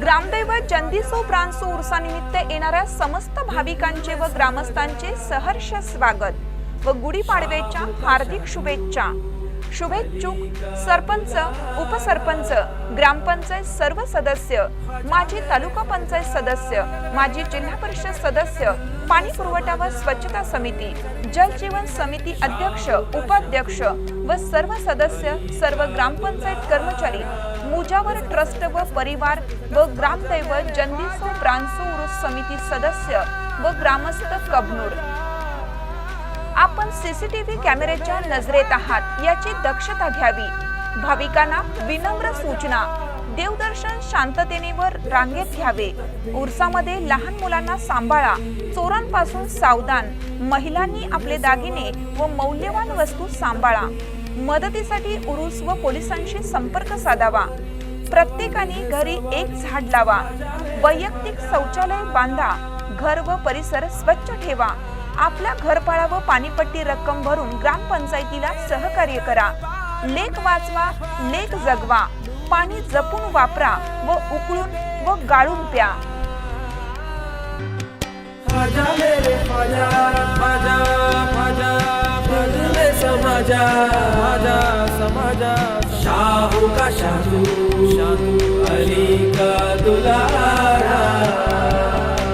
ग्रामदैवत जंदिसो प्रांसो उर्सानिमित्त येणाऱ्या समस्त भाविकांचे व ग्रामस्थांचे सहर्ष स्वागत व गुढीपाडव्याच्या हार्दिक शुभेच्छा. शुभेच्छुक. सरपंच उपसरपंच ग्रामपंचायत सर्व सदस्य माजी तालुका पंचायत सदस्य माजी जिल्हा परिषद सदस्य पाणी पुरवठा व स्वच्छता समिती जल जीवन समिती अध्यक्ष उपाध्यक्ष व सर्व सदस्य सर्व ग्रामपंचायत कर्मचारी मुजावर ट्रस्ट व परिवार व ग्रामदैवत जंदिसो ब्रांसो उरुस समिती सदस्य व ग्रामस्थ कबनूर. आपण सीसीटीव्ही कॅमेऱ्याच्या नजरेत आहात याची दक्षता घ्यावी. भाविकांना विनम्र सूचना. देवदर्शन शांततेनेवर रांगेत घ्यावे. उरसामध्ये लहान मुलांना सांभाळा. चोरांपासून सावधान. महिलांनी आपले दागिने व मौल्यवान वस्तू सांभाळा. मदतीसाठी उरुस व पोलिसांशी संपर्क साधावा. प्रत्येकाने घरी एक झाड लावा. वैयक्तिक शौचालय बांधा. घर व परिसर स्वच्छ ठेवा. आपल्या घरपाळा व पाणीपट्टी रक्कम भरून ग्रामपंचायतीला सहकार्य करा. लेख वाचवा लेख जगवा पाणी जपून वापरा व उकळून व गाळून प्या. समाजा. शाहू का शाहू शाहू अली का दुला.